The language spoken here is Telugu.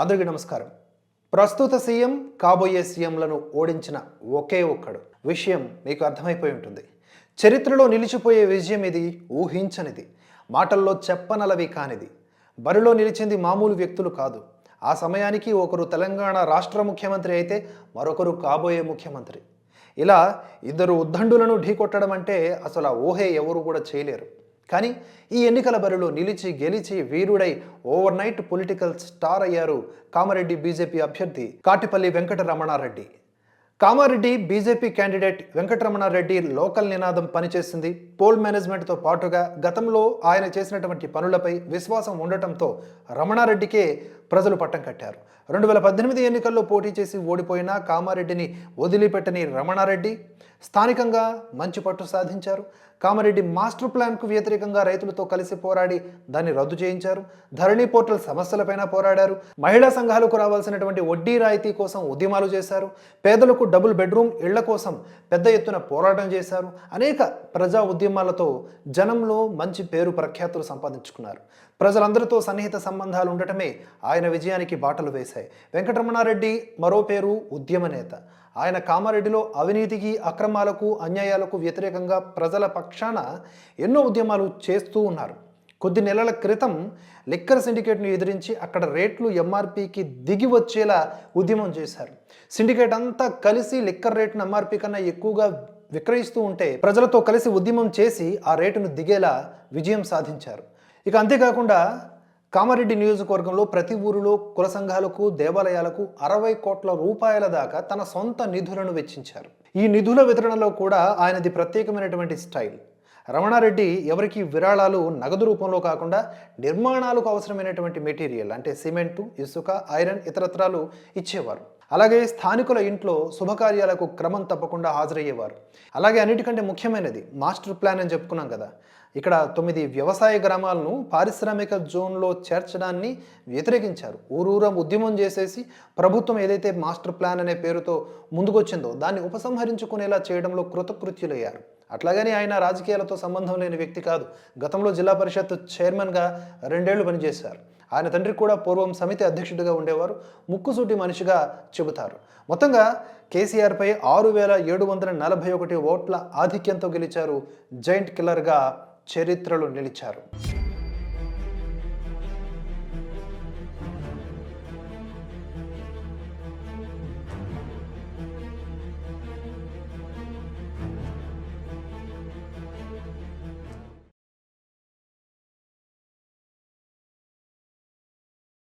అందరికీ నమస్కారం. ప్రస్తుత సీఎం కాబోయే సీఎంలను ఓడించిన ఒకే ఒక్కడు. విషయం మీకు అర్థమైపోయి ఉంటుంది. చరిత్రలో నిలిచిపోయే విజయం ఇది ఊహించనిది. మాటల్లో చెప్పనలవి కానిది. బరిలో నిలిచింది మామూలు వ్యక్తులు కాదు. ఆ సమయానికి ఒకరు తెలంగాణ రాష్ట్ర ముఖ్యమంత్రి అయితే మరొకరు కాబోయే ముఖ్యమంత్రి. ఇలా ఇద్దరు ఉద్దండులను ఢీకొట్టడం అంటే అసలు ఆ ఊహే ఎవరు కూడా చేయలేరు. కానీ ఈ ఎన్నికల బరిలో నిలిచి గెలిచి వీరుడై ఓవర్ నైట్ పొలిటికల్ స్టార్ అయ్యారు కామారెడ్డి బీజేపీ అభ్యర్థి Katipalli Venkataramana Reddy. Kamareddy BJP candidate Venkataramana Reddy local నినాదం పనిచేసింది. పోల్ మేనేజ్మెంట్తో పాటుగా గతంలో ఆయన చేసినటువంటి పనులపై విశ్వాసం ఉండటంతో రమణారెడ్డికే ప్రజలు పట్టం కట్టారు. రెండు వేల పద్దెనిమిది ఎన్నికల్లో పోటీ చేసి ఓడిపోయిన కామారెడ్డిని వదిలిపెట్టని రమణారెడ్డి స్థానికంగా మంచి పట్టు సాధించారు. కామారెడ్డి మాస్టర్ ప్లాన్కు వ్యతిరేకంగా రైతులతో కలిసి పోరాడి దాన్ని రద్దు చేయించారు. ధరణి పోర్టల్ సమస్యలపైన పోరాడారు. మహిళా సంఘాలకు రావాల్సినటువంటి వడ్డీ రాయితీ కోసం ఉద్యమాలు చేశారు. పేదలకు డబుల్ బెడ్రూమ్ ఇళ్ళ కోసం పెద్ద ఎత్తున పోరాటం చేశారు. అనేక ప్రజా ఉద్యమాలతో జనంలో మంచి పేరు ప్రఖ్యాతులు సంపాదించుకున్నారు. ప్రజలందరితో సన్నిహిత సంబంధాలు ఉండటమే ఆయన విజయానికి బాటలు వేశాయి. వెంకటరమణారెడ్డి మరో పేరు ఉద్యమ నేత. ఆయన కామారెడ్డిలో అవినీతికి అక్రమాలకు అన్యాయాలకు వ్యతిరేకంగా ప్రజల పక్షాన ఎన్నో ఉద్యమాలు చేస్తూ ఉన్నారు. కొద్ది నెలల క్రితం లిక్కర్ సిండికేట్ను ఎదిరించి అక్కడ రేట్లు ఎంఆర్పికి దిగి వచ్చేలా ఉద్యమం చేశారు. సిండికేట్ అంతా కలిసి లిక్కర్ రేటును ఎంఆర్పీ కన్నా ఎక్కువగా విక్రయిస్తూ ఉంటే ప్రజలతో కలిసి ఉద్యమం చేసి ఆ రేటును దిగేలా విజయం సాధించారు. ఇక అంతేకాకుండా కామారెడ్డి నియోజకవర్గంలో ప్రతి ఊరిలో కుల సంఘాలకు దేవాలయాలకు అరవై కోట్ల రూపాయల దాకా తన సొంత నిధులను వెచ్చించారు. ఈ నిధుల వితరణలో కూడా ఆయనది ప్రత్యేకమైనటువంటి స్టైల్. రమణారెడ్డి ఎవరికి విరాళాలు నగదు రూపంలో కాకుండా నిర్మాణాలకు అవసరమైనటువంటి మెటీరియల్ అంటే సిమెంటు ఇసుక ఐరన్ ఇతరత్రాలు ఇచ్చేవారు. అలాగే స్థానికుల ఇంట్లో శుభకార్యాలకు క్రమం తప్పకుండా హాజరయ్యేవారు. అలాగే అన్నిటికంటే ముఖ్యమైనది మాస్టర్ ప్లాన్ అని చెప్పుకున్నాం కదా. ఇక్కడ తొమ్మిది వ్యవసాయ గ్రామాలను పారిశ్రామిక జోన్లో చేర్చడాన్ని వ్యతిరేకించారు. ఊరూరం ఉద్యమం చేసేసి ప్రభుత్వం ఏదైతే మాస్టర్ ప్లాన్ అనే పేరుతో ముందుకొచ్చిందో దాన్ని ఉపసంహరించుకునేలా చేయడంలో కృతకృత్యులయ్యారు. అట్లాగని ఆయన రాజకీయాలతో సంబంధం లేని వ్యక్తి కాదు. గతంలో జిల్లా పరిషత్ చైర్మన్గా రెండేళ్ళు పనిచేశారు. ఆయన తండ్రి కూడా పూర్వం సమితి అధ్యక్షుడిగా ఉండేవారు. ముక్కుసూటి మనిషిగా చెబుతారు. మొత్తంగా కేసీఆర్పై ఆరు వేల ఏడు వందల నలభై ఒకటి ఓట్ల ఆధిక్యంతో గెలిచారు. జైంట్ కిల్లర్గా చరిత్రలో నిలిచారు.